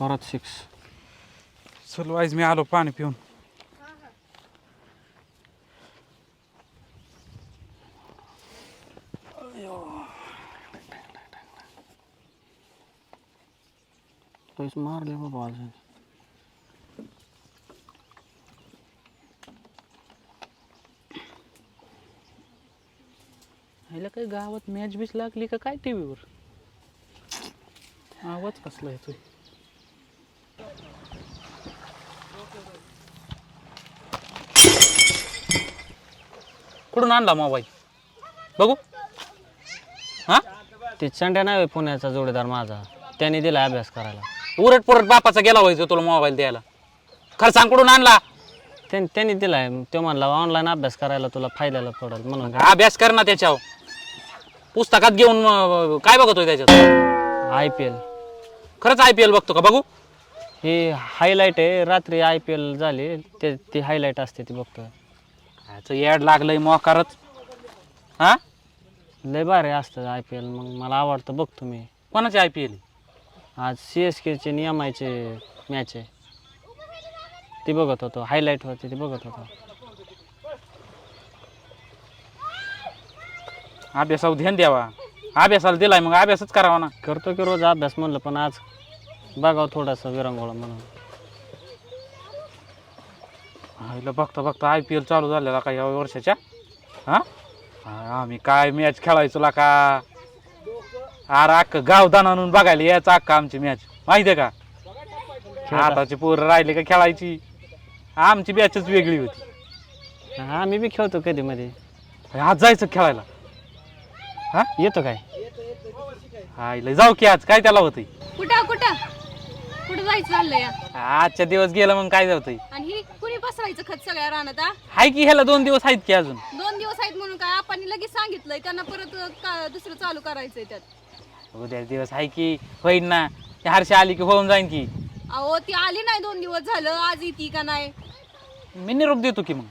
परत सिक्स चल वाईज मी आलो पाणी पिऊन. पैस मारले बाबा अजून. ह्याला काही गावात मॅच बीच लागली का काय टी व्हीवर आवाज कसला येतोय? कुठून आणला मोबाईल? बघू. हा? ते चंड्या नाही पुण्याचा जोडीदार माझा. त्याने दिला अभ्यास करायला. उरट पुरट बापाचा गेला व्हायचं तुला मोबाईल द्यायला. खरं सांग कुठून आणला? त्याने त्यांनी दिलाय. तो म्हणला ऑनलाईन अभ्यास करायला तुला फायद्याला पडेल. म्हणून अभ्यास कर ना त्याच्यावर. पुस्तकात घेऊन अं, काय बघतोय त्याच्यात? I P L. खरंच आय पी एल बघतो का? बघू. ही हायलाईट आहे. रात्री आय पी एल झाली. ते ती हायलाईट असते ती बघतोय. ह्याचं येड लागलंय मोकारच. हा? लय भारी असतं आय पी एल मग मला आवडतं बघतो मी. कोणाचे आय पी एल आज सी एस केचे नियमायचे मॅच आहे. ती बघत होतो हायलाईट होती ती बघत होतो. अभ्यासावर ध्यान द्यावा. अभ्यासाला दिलाय मग अभ्यासच करावा ना. करतो की रोज अभ्यास म्हणलं पण आज बघावं थोडासा विरंगुळा म्हणून. आईला बघता बघता आय पी एल चालू झालेला का या वर्षाच्या? हा? हा, आम्ही काय मॅच खेळायचो ला का? अरे अख्खं गाव दानानून बघायला यायचं अख्खा आमची मॅच माहितीये का? आताची पोरं राहिली का खेळायची? आमची मॅचच वेगळी होती. हा मी बी खेळतो कधी मध्ये आज जायचं खेळायला. येतो काय? आईला जाऊ की आज. काय त्याला होतंय? कुठं कुठं? कुठं जायचं चाललंय? आजच्या दिवस गेलं मग काय जातंय आणि ही पसरायचं खत सगळ्या रानात हा? हाय की ह्याला दोन दिवस आहेत की अजून? दोन दिवस आहेत म्हणून काय आपण लगेच सांगितलंय त्यांना परत का- दुसरं चालू करायचंय त्यात. उद्या दिवस आहे की होईन ना. ती हर्षी आली की होऊन जाईन की. अहो ती आली नाही दोन दिवस झालं आज येते का नाही? मी निरोप देतो की मग.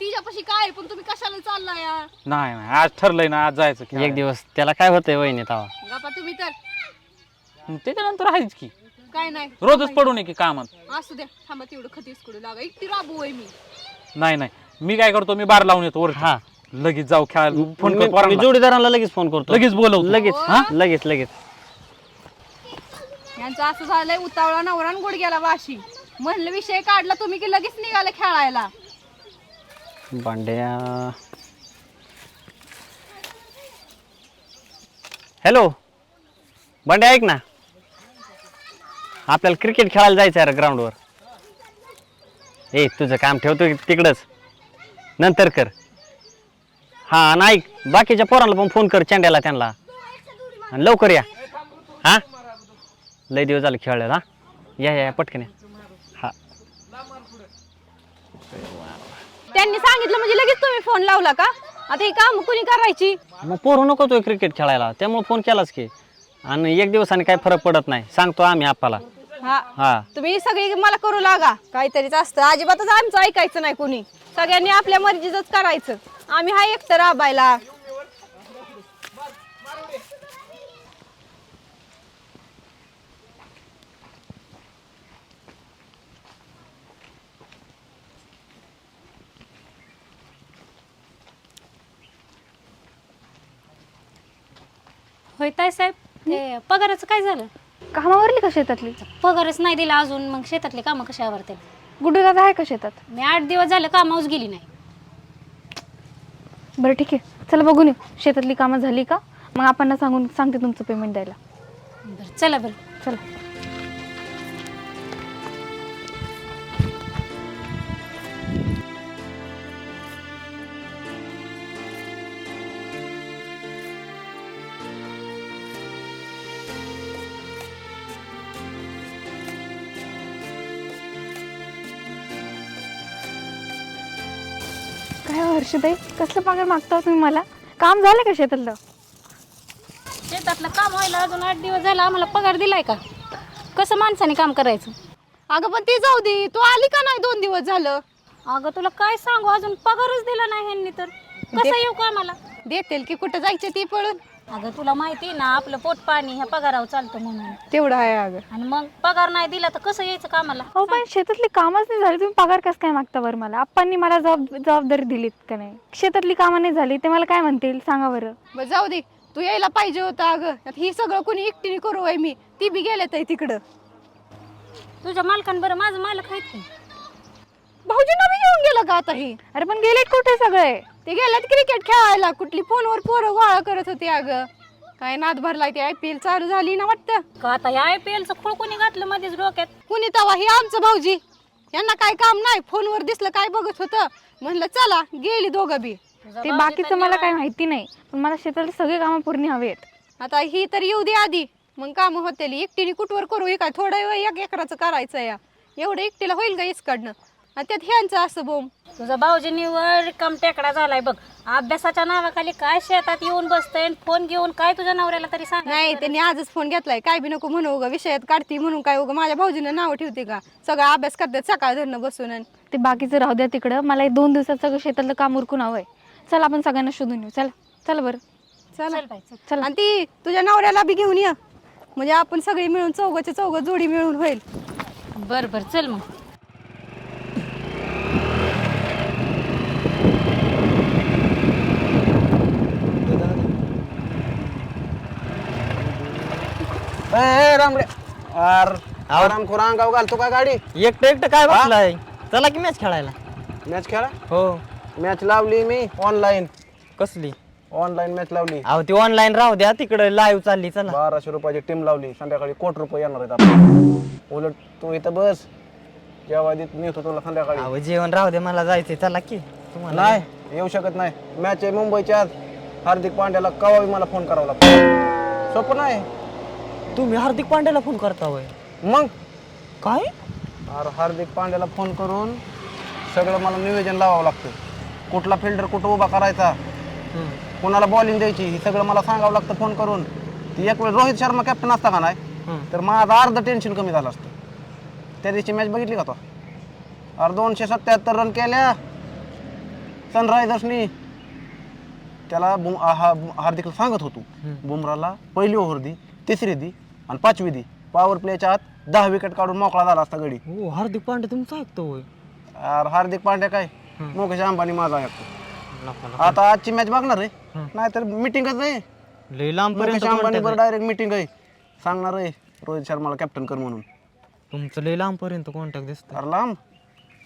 तिच्यापाशी काय आहे? पण तुम्ही कशाला चाललाय या? नाही नाही आज ठरलंय ना आज जायचं एक खेळायला. दिवस त्याला काय होतंय वहिनी तवा गप्पा तुम्ही तर. मग त्याच्यानंतर आहेच की. काय नाही. रोजच पडू नये की कामात. असू द्या थांबा तेवढं खतीच कडू लागा. एकटी राबू आहे मी. नाही नाही. मी काय करतो मी बार लावून येतो वर हा. लगेच जाऊ खेळायला फोन मी- कर पोरांना. मी जोडीदाराला लगेच फोन करतो. लगेच बोलवतो. लगेच हा. लगेच लगेच. यांचं असं झालंय उतावळा नवरा गुड गेला वाशी. म्हणलं विषय काढला तुम्ही की लगेच निघाले खेळायला. भांड्या. हॅलो भांड्या ऐक ना. आपल्याला क्रिकेट खेळायला जायचं आहे ग्राउंडवर ए तुझं काम ठेवतो तिकडंच. नंतर कर. हां ऐक बाकीच्या पोरांना पण फोन कर चेंड्याला त्यांना. आणि लवकर या. हां? लय दिवस झाले खेळलेला हा? या या पटकन या. हां. त्यांनी सांगितलं म्हणजे लगेच तुम्ही फोन लावला का? आता ही काम कुणी करायची? मग पोरं नको तो क्रिकेट खेळायला. त्यामुळे फोन केलाच की. आणि एक दिवसाने काही फरक पडत नाही. सांगतो आम्ही आप्पाला. हा. हा. तुम्ही सगळी मला करू लागा. काहीतरीच असतं अजिबातच आमचं ऐकायचं नाही कुणी. सगळ्यांनी आपल्या मर्जीच करायचं. आम्ही हा एकटं राबायला. होय ताई साहेब ते पगाराचं काय झालं? कामावरली का शेतातली? पगारच नाही दिला अजून. मग शेतातली कामं कशा आवरते गुड्डू दादा आहे का शेतात? मी आठ दिवस झालं कामावच गेली नाही. बरं ठीक आहे. चला बघून येऊ. शेतातली कामं झाली का? मग आपण सांगून सांगते तुमचं पेमेंट द्यायला. बरं चला बरं. चला. हर्षदाई कसलं पगार मागता हो तुम्ही मला? काम झालं का शेतातलं? शेतातलं काम व्हायला अजून आठ दिवस झाला आम्हाला पगार दिलाय का? कसं माणसाने काम करायचं? अगं पण ती जाऊ दे तू आली का नाही दोन दिवस झालं? अगं तुला काय सांगू अजून पगारच दिला नाही ह्यांनी तर. कसं येऊ का आम्हाला देतील की कुठं जायचे ती पळून? अगं तुला माहिती आहे ना आपलं पोट पाणी ह्या पगारावर चालतं म्हणून. तेवढं आहे अगं. आणि मग पगार नाही दिला तर कसं यायचं कामाला? हो पण शेतातली कामच नाही झाली. तुम्ही पगार कसं काय मागता बरं मला? आप्पांनी मला जबाब जबाबदारी दिलीत का नाही? शेतातली कामं नाही झाली ते मला काय म्हणतील? सांगा बरं. बरं जाऊ दे. तू यायला पाहिजे होतं अगं. आता ही सगळं कोणी एकटीने करू आहे मी. ती बी गेल्यात आहे तिकडं. तुझ्या मालकान बरं माझं मालक आहेत की? भाऊजींना बी घेऊन गेलं का आता ही? अरे पण गेलेत कुठे सगळे? ते गेल्यात क्रिकेट खेळायला. कुठली फोनवर पोरं गोळा करत होती अगं. काय नाद भरलाय ते आय पी एल चालू झाली ना वाटतं. का आता आय पी एलचं खुळ कोणी घातलं मध्येच डोक्यात? कुणी तवा ही आमचं भाऊजी. यांना काय काम नाही. फोनवर दिसलं काय बघत होतं. म्हणलं चला गेली दोघं बी. ते बाकीचं मला काय माहिती नाही. पण मला शेतातली सगळी कामं पूर्ण हवी आहेत आता ही तर येऊ दे आधी. मग काम होतील. एकटीने कुठवर करू? हे काय थोडा वेळ एक एकराचं करायचं या. एवढं एकटीला होईल का इसकडनं? आणि त्यात ह्यांचं असं बोम. तुझा भाऊजी निवड रिकाम टेकडा झालाय बघ. अभ्यासाच्या नावाखाली काय शेतात येऊन बसतय फोन घेऊन काय तुझ्या नवऱ्याला तरी सांग. नाही त्यांनी आजच फोन घेतलाय. काय बी नको म्हणू उगा. विषयात काढती म्हणून काय उगा. माझ्या भाऊजीनं नाव ठेवते का? सगळा अभ्यास करतात सकाळ धरणं बसून आणि. ते बाकीचं राहू द्या तिकडं. मला एक दोन दिवसात सगळं शेतातलं काम उरकून हवंय. चला आपण सगळ्यांना शोधून येऊ. चला. चला बरं. चला. चल बाई, चल. चला. आणि ती तुझ्या नवऱ्याला बी घेऊन ये. म्हणजे आपण सगळी मिळून चौघाच्या चौघ जोडी मिळून होईल. बर बर. चल मग ए रामडे अर आराम खुरा अंगाव घालतो का गाडी? एकटं एकटं काय बसलाय? चला की मॅच खेळायला. मॅच खेळा? हो. मॅच लावली मी ऑनलाईन कसली? ऑनलाईन मॅच लावली. अहो ती ऑनलाईन राहू द्या तिकडे लाईव्ह चालली चला. बाराशे रुपयाची टीम लावली. संध्याकाळी कोट रुपये येणार आहेत उलट तू इथं बस. जेव्हा देत नेतो तुला संध्याकाळी. अहो जेवण राहू द्या मला जायचंय. चला की. तुम्हाला नाही येऊ शकत नाही. मॅच आहे मुंबईच्या आज हार्दिक पांड्याला कवावी मला फोन करावा लागतो. सोपं नाही. तुम्ही हार्दिक पांड्याला फोन करता होय. मग? काय? अरे हार्दिक पांड्याला फोन करून सगळं मला नियोजन लावावं लागतं. कुठला फिल्डर कुठं उभा करायचा? कोणाला बॉलिंग द्यायची? हे सगळं मला सांगावं लागतं फोन करून. ती एक वेळ रोहित शर्मा कॅप्टन असता का नाही? तर माझं अर्ध टेन्शन कमी झालं असतं. त्या दिवशी मॅच बघितली का तो? अरे दोनशे सत्याहत्तर रन केल्या. सनरायझर्सनी त्याला बुम हा हार्दिकला सांगत होतो. बुमराला पहिली ओव्हर दी. तिसरी दी आणि पाचवी दी. पॉवर प्लेच्या आत दहा विकेट काढून मोकळा झाला असता गडी. हो हार्दिक पांड्या तुमचा ऐकतो होय. अरे हार्दिक पांड्या काय? मुकेश अंबानी माझा ऐकतो आता आजची मॅच बघणार आहे नाहीतर मिटिंगच आहे लय लांब मुकेश अंबानी बरं डायरेक्ट मिटिंग आहे. सांगणार आहे रोहित शर्माला कॅप्टन कर म्हणून. तुमचं लय लांब पर्यंत कॉन्टॅक्ट दिसत अरे लांब.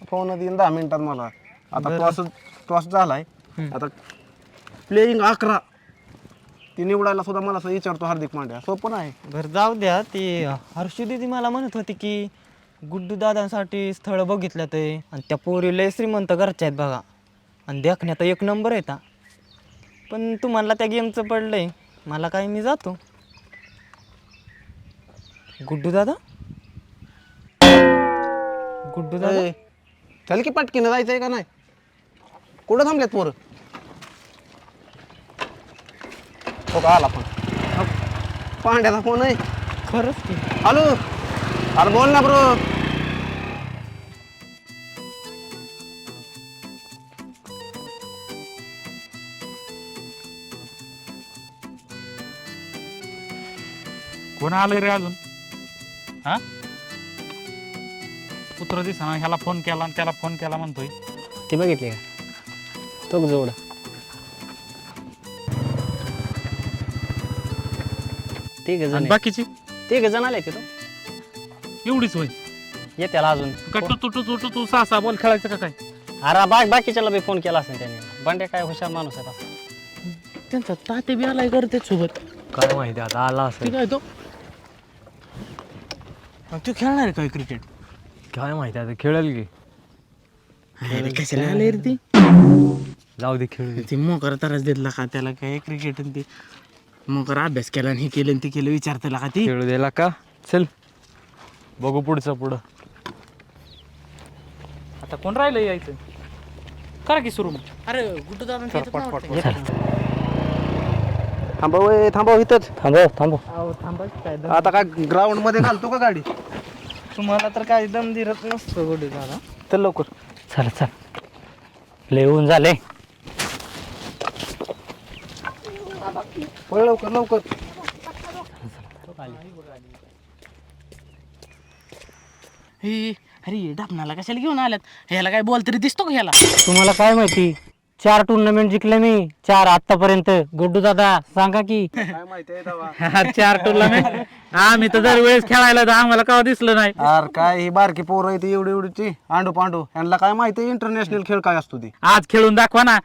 फोन येईन दहा मिनिटात मला. आता टॉस टॉस झालाय. आता प्लेईंग अकरा. ती निवडायला सुद्धा मला असं विचारतो हार्दिक पांड्या. सोपं नाही बरं जाऊ द्या. ती हर्षू दिदी मला म्हणत होती की गुड्डू दादांसाठी स्थळ बघितलं ते आणि त्या पोरी लय श्रीमंत घरच्या आहेत बघा. आणि देखण्यात एक नंबर आहे ता. पण तुम्हाला त्या गेमचं पडलंय. मला काय मी जातो. गुड्डू दादा? गुड्डू दादा? ए, चल की पटकीनं जायचंय का नाही? कुठं थांबलेत पोरं? हो का आला पण. अ, पांड्याचा फोन आहे. खरंच की. हॅलो. अरे बोल ना ब्रो. कोण आलंय रे अजून? हा? पुत्र दिसा ह्याला फोन केला आणि त्याला फोन केला म्हणतोय. ती बघितली का? तो जोड तिघ आणि जण बाकीची? तिघ जण आले ते तो? एवढीच होय. येत्याला अजून. का तू तू तू तू तू सहा सहा बॉल खेळायचं का काय? अरे बाकी बाकीच्याला बी फोन केला असेल त्याने. बंड्या काय हुशार माणूस आहे तसा त्यांचा ताते बी आलाय करते सोबत काय माहिती आता आला ते काय तो? मग तू खेळणार आहे काय क्रिकेट काय माहिती आता खेळेल की. अरे कशाला आले रे ती? जाऊ दे खेळ ती मोकर तरच देतला का त्याला काय क्रिकेट आणि ते? मोकर अभ्यास केला आणि हे केलं आणि ते केलं विचारतेला का ती? खेळू द्यायला का? चल. बघू पुढचं पुढं. आता कोण राहिलं यायचं? करा की सुरू मग. अरे गुड्डू दादा थांबव ए, थांबव इथंच. थांबव थांबव. आता काय ग्राउंडमध्ये घालतो का गाडी? तुम्हाला तर काही दम दिरत नसतो गुड्डू दादा. चल लवकर. चल चल. लिहून झाले पळ लवकर लवकर. हे अरे डापणाला कशाला घेऊन आल्यात? ह्याला काय बॉल तरी दिसतो का ह्याला? तुम्हाला काय माहिती? चार टुर्नामेंट जिंकले मी. चार आतापर्यंत गुड्डू दादा सांगा की. काय माहितीये दावा चार टुर्नामेंट आम्ही तर दरवेळेस खेळायला तर आम्हाला कवा दिसलं नाही. अरे काय ही बारकी पोरं आहे ती एवढी एवढीची आंडू पांडू यांना काय माहिती? इंटरनॅशनल खेळ काय असतो ती? आज खेळून दाखवा ना.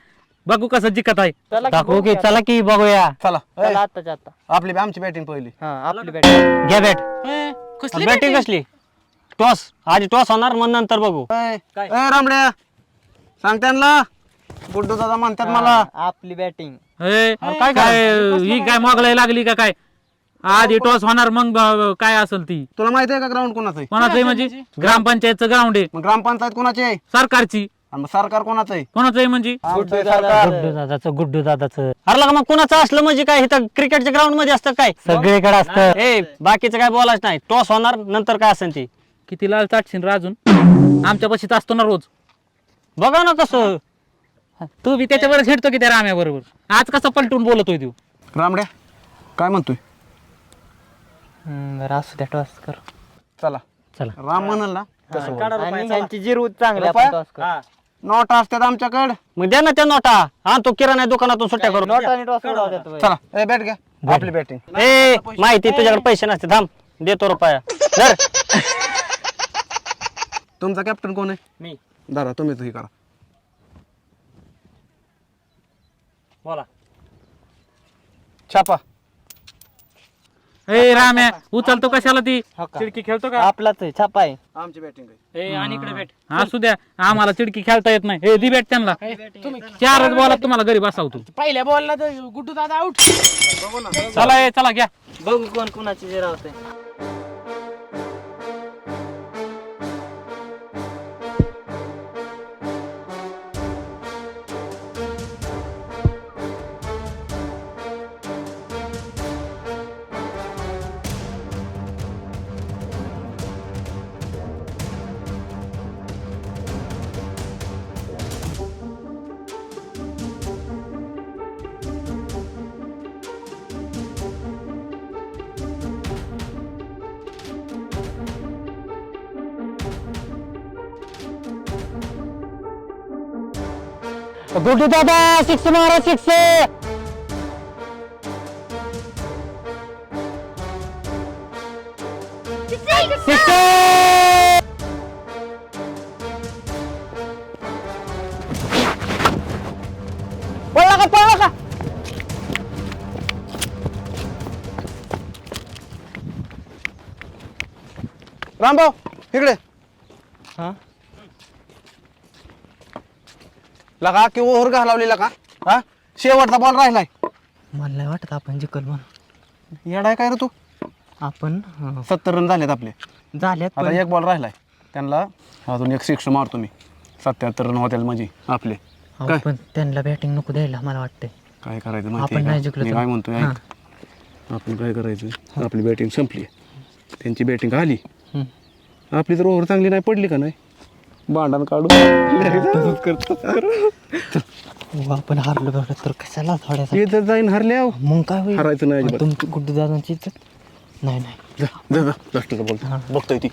बघू कसं जिकत आहे. दाखवू की चला की बघूया. चला. ए, आत्ताच्या आता आपली आमची बॅटिंग पहिली. हा आपली बॅट घ्या बॅट कसली बॅटिंग कसली? टॉस आधी टॉस होणार मग नंतर बघू. ए, ए, रामड्या. सांग त्यांना. गुड्डू दादा म्हणतात मला. आपली बॅटिंग काय काय ही काय मोगलाई लागली का काय? आधी टॉस होणार मग ब- काय असेल ती? तुला माहिती आहे का ग्राउंड कोणाचं आहे? कोणाचं आहे म्हणजे? ग्रामपंचायतचं ग्राउंड आहे. मग ग्रामपंचायत कोणाची आहे? सरकारची. आणि मग सरकार कोणाचं आहे कोणाचं आहे म्हणजे? आमचं आहे सरकार गुड्डू दादाचं गुड्डू दादाचं. अरे लगा मग? कुणाचं असलं म्हणजे काय? इथं क्रिकेटच्या ग्राउंडमध्ये असतं काय? सगळीकडे असतं. ए बाकीचं काय बोलायचं नाही. टॉस होणार नंतर काय असेल ती? किती लाल चाटशील रे अजून? आमच्या पशीच असतो ना रोज. बघा ना कसं. तू बी त्याच्यावर हिडतो की त्या राम्या बरोबर? आज कसं पलटून बोलतोय तू? रामड्या काय म्हणतोय? बरं असू द्या टॉस कर. चला. चला. राम म्हणाल. ना. आणि ह्यांची जिरू चांगली? आपण कर. नोटा असतात आमच्याकडे. मग द्या ना त्या नोटा. हा तो किराणा दुकानातून सुट्ट्या करू नोट चला ए बॅट घ्या. आपली बॅटिंग ए माहिती तुझ्याकडे पैसे नसते. थांब देतो रुपया. धर. तुमचा कॅप्टन कोण आहे? मी. दादा तुम्ही हे करा. बोला. छापा. ए राम्या उचलतो कशाला ती? चिडकी खेळतो का? आपलाच आहे छापा आहे. आमची बॅटिंग ए आणि इकडे भेट. असू द्या आम्हाला चिडकी खेळता येत नाही. ए दी बॅट त्यांना. चारच बॉलात तुम्हाला घरी बसावतो पहिल्या बॉलला तर गुड्डू दादा आउट चला ए चला घ्या. बघू कोण कोणाची जिरा होते गुड्डू दादा सिक्स मारा सिक्स पळला का पळला का रामभाऊ इकडे हा लगा की ओव्हर घालावलेला का? हा? शेवटचा बॉल राहिलाय. मला नाही वाटत आपण जिकल म्हणून. येडाय काय रे तू? आपण सत्तर रन झालेत आपले. झाल्यात आता पण एक बॉल राहिलाय. त्यांना अजून एक सिक्स मारतो मी. सत्याहत्तर रन होतील म्हणजे आपले. अहो, काय? पण त्यांना बॅटिंग नको द्यायला मला वाटतंय. काय करायचं आपण नाही जिंकलो मी तर. काय म्हणतोय ऐक. आपण काय करायचं? आपली बॅटिंग संपली. त्यांची बॅटिंग आली. आपली तर ओव्हर चांगली नाही पडली का नाही? भांडण काढू. तसंच करतो आपण हारलो बघलं तर कशाला थोड्यासा? हे जर जाईन हरल्या मग काय होईल? हरायचं नाही अजिबात. तुमची गुड्डू दादांची इज्जत? नाही नाही. जा जा जा. लास्टचा बोलतो. बघतोय ती.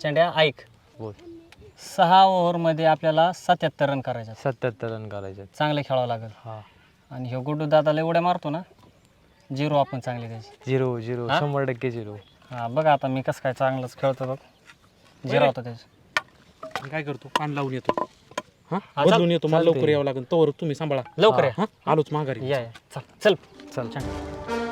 चंड्या ऐक. बोल. सहा ओव्हरमध्ये आपल्याला सत्याहत्तर रन करायचे आहेत. सत्याहत्तर रन करायचे चांगले खेळावं लागेल. हा. आणि ह्यो गुड्डू दादाला एवढ्या मारतो ना झिरो आपण चांगली त्याची झिरो झिरो हा? शंभर टक्के झिरो. हा बघ आता मी कसं काय चांगलंच खेळतो बघ. झिरो होता त्याची. मी काय करतो? कान लावून येतो. हा? हा, बदलून येतो मला चालतंय. लवकर यावं लागेल. तोवर तुम्ही सांभाळा. लवकर या. हा? आलोच माघारी. या या. चल. चल. चल.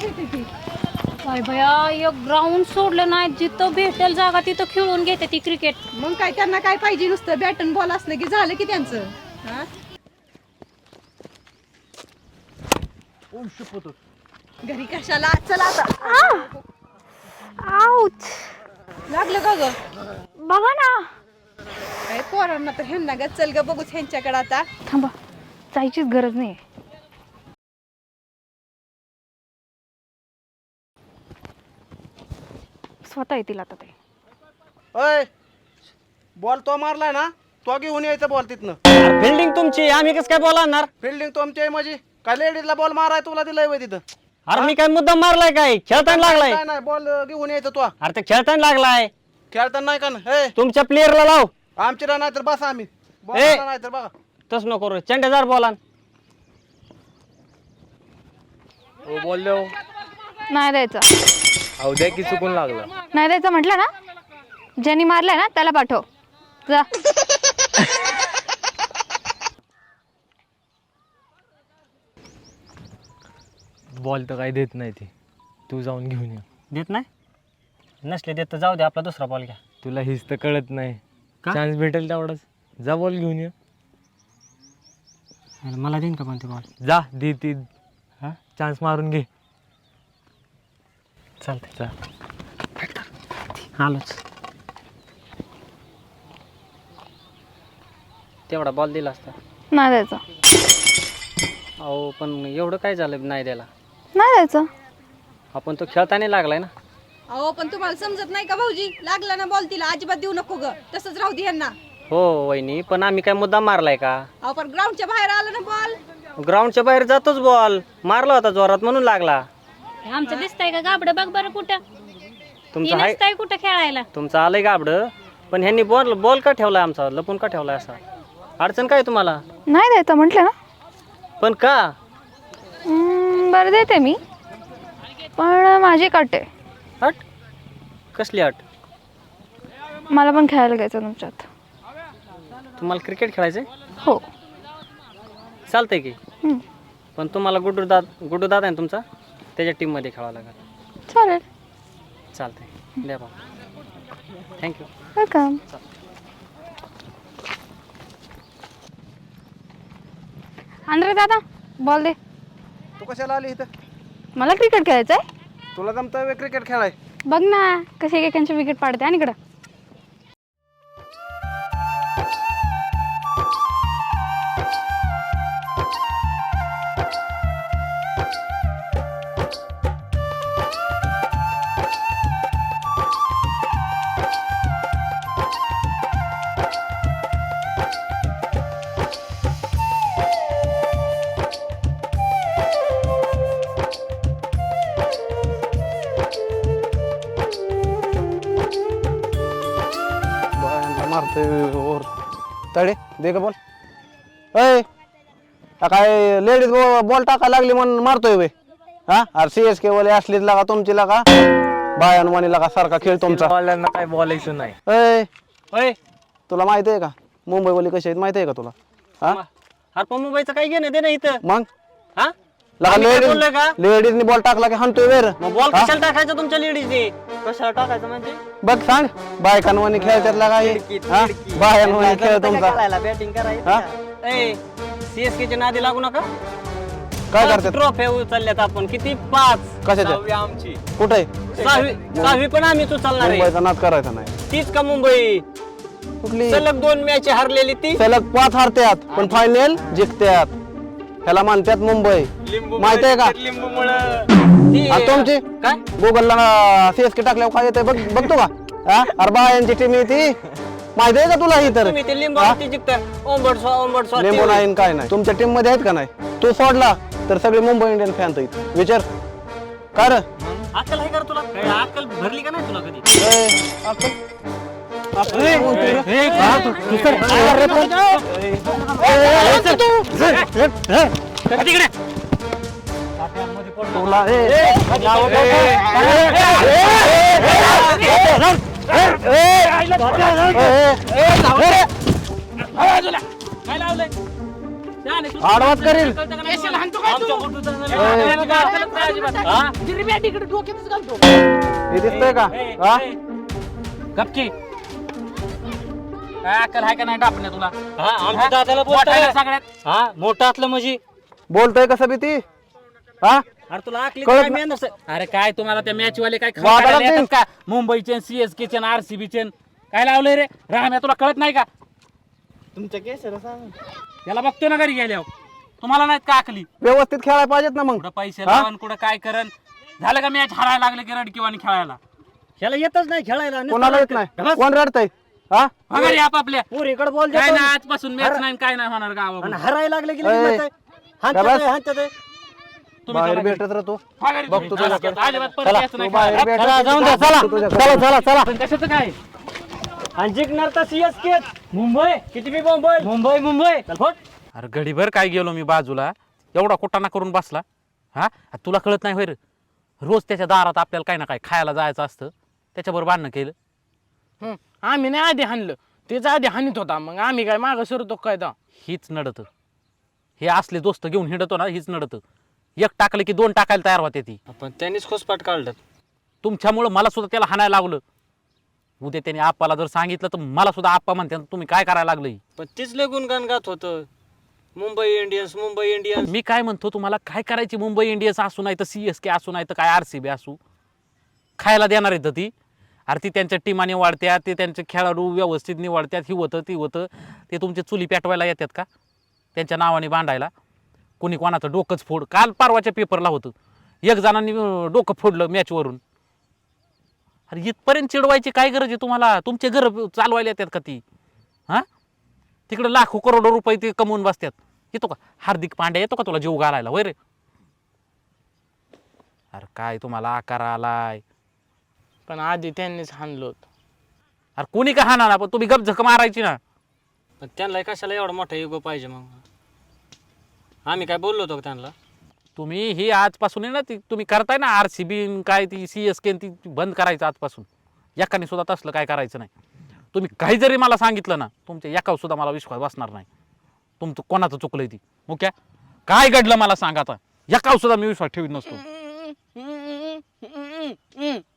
खेळते ती काय भया एक ग्राउंड सोडलं नाही जिथं भेटेल जागा तिथं खेळून घेते ती क्रिकेट मग काय त्यांना काय पाहिजे नुसतं? बॅटन बॉल असलं की झालं की त्यांचं. हा? घरी कशाला? चला आता. आऊच. लागलं का ग? बघा ना. काय पोरांना तर ह्यांना ग चल ग बघूच ह्यांच्याकडे आता. थांबा. जायचीच गरज नाही स्वतः येतील आता ते. अय बॉल तो मारलाय ना तो घेऊन यायचा बॉल तिथनं. बिल्डिंग तुमची आम्ही कसं काय बोलणार फिल्डिंग तुमची आहे माझी. काय लेडीजला बॉल माराय तुला दिलाय वय तिथं? अरे मी काय मुद्दाम मारलाय काय? खेळताना लागलाय. काय नाही बॉल घेऊन यायचं तो. अरे ते खेळताना लागलाय. खेळताना नाही का ना? हे तुमच्या प्लेअरला लाव. आमची नाही तर बसा आम्ही. ए! नाही तर बघा. तस नको करू. चेंडेजार बोला बोललो नाही द्यायचं. की चुकून लागलं. नाही द्यायचं म्हटलं ना? ज्यांनी मारलाय ना त्याला पाठव. जा. बॉल तर काही देत नाही ते. तू जाऊन घेऊन ये. देत नाही? नसले देत तर जाऊ दे आपला दुसरा बॉल घ्या. तुला हिच तर कळत नाही. का? चान्स भेटेल तेवढाच. जा बॉल घेऊन ये. अरे मला देईन का पण ते बॉल जा दे ती. हा? चान्स मारून घे. चालतंय आलोच. तेवढा बॉल दिला असता. नाही द्यायचं. अहो पण एवढं काय झालं नाही द्यायला? नाही द्यायचं. आपण तो खेळताना लागलाय ना? अहो पण तुम्हाला समजत नाही का भाऊजी? लागला ना बॉल तिला अजिबात देऊ नको ग. तसंच राहू दे ह्यांना हो वहिनी पण आम्ही काय मुद्दाम मारलाय का? अहो पण ग्राउंडच्या बाहेर आला ना बॉल ग्राउंडच्या बाहेर जातोच बॉल मारला होता जोरात म्हणून लागला. आमचं दिसतंय का गाबडं? बघ बरं कुठं. तुमचं हाय नसतंय कुठं खेळायला. तुमचं आलंय गाबडं पण ह्यांनी बॉल बॉल का ठेवलाय आमचा? लपून का ठेवलाय असा? अडचण काय तुम्हाला? नाही द्यायचं म्हटलं ना. पण का? हम्म, बरं देते मी. पण माझी कट आहे. हट कसली अट? मला पण खेळायला घ्यायचं तुमच्यात. तुम्हाला क्रिकेट खेळायचंय? हो. चालतंय की. हम्म, पण तुम्हाला गुड्डू दाद गुड्डू दादा आहे ना तुमचा? त्याच्या टीममध्ये खेळावं लागेल. चालेल. चालतंय. द्या बा थँक्यू वेलकम आंध्रे दादा बॉल दे. तू कशाला आली इथं? मला क्रिकेट खेळायचं आहे तुला जमतं क्रिकेट खेळाय? बघ ना कसे एकेकांचे विकेट पाडते आणि इकडं. दे का बॉल? अय हा काय लेडीज बॉल टाकायला लागली म्हणून मारतोय वे हा? अरे सी एस के वाले असलीच लागा तुमची लागा. बायान वाणी लागा सारखा खेळ तुमचा. काय बोलायचं नाही. अय होय तुला माहीत आहे का? मुंबई वाली कशी आहेत माहीत आहे का तुला? हा? अरे पण मुंबईचं काही घेणं दे ना इथं. मग? हा? आम्ही काय लेडीज बोललोय का? लेडीजनी बॉल टाकला की? हाणतोय वेर. मग बॉल कशाला टाकायचा तुमच्या लेडीजने कशाला टाकायचं म्हणजे? बघ सांग. बायकांवानी खेळतात लागा हे. बायांवानी खेळ तुमचा? बॅटिंग हा? सीएसके च्या नादी लागू नका. काय करतात? ट्रॉफी उचलल्यात आपण. किती? पाच. कशाच्या आमची. कुठे? सहावी सहावी पण आम्हीच उचलणार आहे. मुंबईचा नाद करायचा नाही. तीच का मुंबई? कुठली? सलग दोन मॅच हरलेली ती. सलग पाच हारत्यात पण फायनल जिंकत्यात. ह्याला म्हणतात मुंबई. माहीत आहे का? ती- आणि तुमची? काय? गुगलला सीएसके टाकल्यावर काय येते बघ बघतो का? हा? अरे बायांची टीम आहे ती. माहीत आहे का तुला ही तर? तुम्ही ते लिंबू नाही आणि काय नाही. तुमच्या टीममध्ये आहेत का नाही? तू सोडला तर सगळे मुंबई इंडियन फॅन तर विचार. का रे? अक्कल आहे का रे तुला? काय अक्कल भरली का नाही तुला कधी? ए, अक्कल- आडवात करेल हे दिसतंय का हा गपकी काय अक्कल आहे का नाही तुला? हा आमच्या दादाला मोठा आहे बोलतोय ना सगळ्यात. हा मोठं असलं म्हणजे. बोलतोय कसं बी ती? हा? अरे तुला आकली कळत काय नाही. मेहनत आहे? अरे काय तुम्हाला त्या मॅच वाले काय वादाला खरं देईन. का? मुंबईचे सीएसके चे आरसीबी चे काय लावलंय रे? राम्या तुला कळत नाही का? तुमच्या केसर सांग. त्याला बघतो ना घरी गेल्यावर. तुम्हाला नाहीत का आकली व्यवस्थित खेळायला पाहिजेत ना मग. कुठं पैसे हा? लावून कुठं काय करण? झालं का मॅच? हरायला लागले की रडकीवानी खेळायला? ह्याला येतच नाही खेळायला नुसतं कोणाला येत रडतंय. नाही. कोण रडतय? हा? घरी आपापल्या पोरीकडे बोल काय देतो. नाही आजपासून मॅच नाही काय नाही होणार हरायला लागले की अय, लगेच म्हणतंय, हाणतात गबस. आहे, हाणतात आहे. तुम्ही बाहेर चला. घरी. भेटत राहतो. बघतो तुम्ही. तुझ्याकडे. अजिबात परत चला, यायचं तू नाही बाहेर खेळायला. भेटत चला, जाऊन द्या, चला. चला चला चला पण कशाचं काय? आणि जिंकणार तर मुंबई किती बी मुंबई. मुंबई मुंबई. चल फोट. अरे घडीभर काय गेलो मी बाजूला. एवढा कुटाणा करून बसला. हा? आ, तुला कळत नाही होय रे. रोज त्याच्या दारात आपल्याला काही ना काय खायला जायचं असतं. त्याच्याबरोबर भांडणं केलं. हं, आम्ही नाही आधी हाणलं. तेच आधी हानीत होता. मग आम्ही काय मागं सरतो काय दा हीच नडत. हे असले दोस्त घेऊन हिंडतो ना हीच नडत. एक टाकलं की दोन टाकायला तयार होते ती. पण त्यांनीच खोसपाट काढलं. तुमच्यामुळं मला सुद्धा त्याला हाणायला लागलं. उद्या त्याने आप्पाला जर सांगितलं तर मला सुद्धा आप्पा म्हणते तुम्ही काय करायला लागलं? पण तीच लय गुणगान गात होतं. Mumbai Indians Mumbai Indians. मी काय म्हणतो तुम्हाला काय करायची मुंबई इंडियन्स असू नाही तर सी एस के असू नाही तर काय आर सी बी असू? खायला देणार आहेत ती. अरे ती त्यांच्या टीमाने वाढत्यात ते त्यांचे खेळाडू व्यवस्थित निवडतात ही होतं ती होतं. ते तुमचे चुली पेटवायला येतात का? त्यांच्या नावाने बांधायला. कोणी कोणाचं डोकंच फोड. काल परवाच्या पेपरला होतं. एक जणांनी डोकं फोडलं मॅचवरून अरे इथपर्यंत चिडवायची काय गरज आहे तुम्हाला? तुमचे घर चालवायला येतात का ती? हां? तिकडं लाखो करोडो रुपये ते कमवून बसतात. येतो का? हार्दिक पांड्या येतो का तुला जीव घालायला? होय रे. अरे काय तुम्हाला आकार आलाय? पण आधी त्यांनीच हाणलं होतं. अरे कोणी का हाना ना पण तुम्ही गपझक मारायची ना. पण त्यांना कशाला एवढा मोठा युगो पाहिजे मग? आम्ही काय बोललो होतो का त्यांना? तुम्ही ही आजपासून आहे ना ती तुम्ही करताय ना आर सी बी काय ती सी एस के ती बंद करायचं आजपासून. एकाने सुद्धा तसलं काय करायचं नाही. तुम्ही काही जरी मला सांगितलं ना तुमच्या एकावर सुद्धा मला विश्वास बसणार नाही. तुमचं कोणाचं चुकलंय ती? ओके काय? घडलं मला सांगा आता? एकावर सुद्धा मी विश्वास ठेवीत नसतो.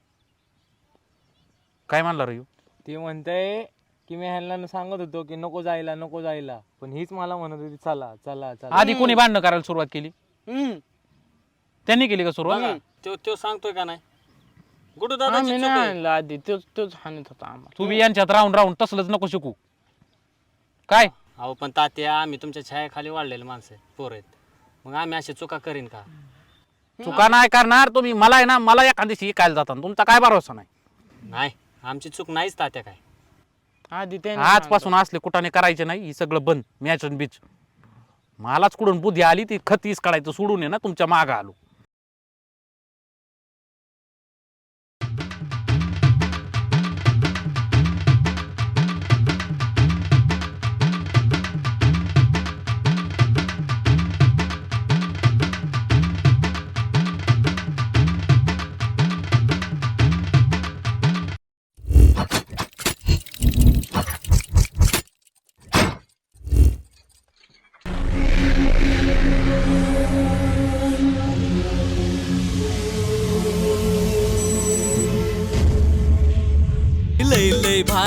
काय म्हणला रे ह्यो? ती म्हणते की मी ह्यांना सांगत होतो की नको जायला नको जायला. पण हीच मला म्हणत होती चला चला चला. आधी कोणी भांडणं करायला सुरुवात केली? हं. त्यांनी केली का सुरुवात? तो तो सांगतोय का नाही? गुडू आम्ही दादाची नाही. हाणलं आधी तोच तोच हाणत होता आम्हाला. तुम्ही यांच्यात राहून राहून तसलंच नको शिकू. काय? अहो पण तात्या आम्ही तुमच्या छायाखाली वाढलेले माणसं आहेत पोर आहेत. मग आम्ही अशी चुका करीन का? चुका नाही करणार तुम्ही. मला आहे ना मला एखाद दिवशी ऐकायला जाता. तुमचा काय भरोसा नाही? नाही. आमची चूक नाहीच तात्या काय. आधी त्यांनी आजपासून असले कुठाने करायचे नाही ही सगळं बंद मॅच आणि बीच मलाच कुठून बुद्धी आली ती खतीस काढायचं सोडून आहे ना तुमच्या मागं आलो.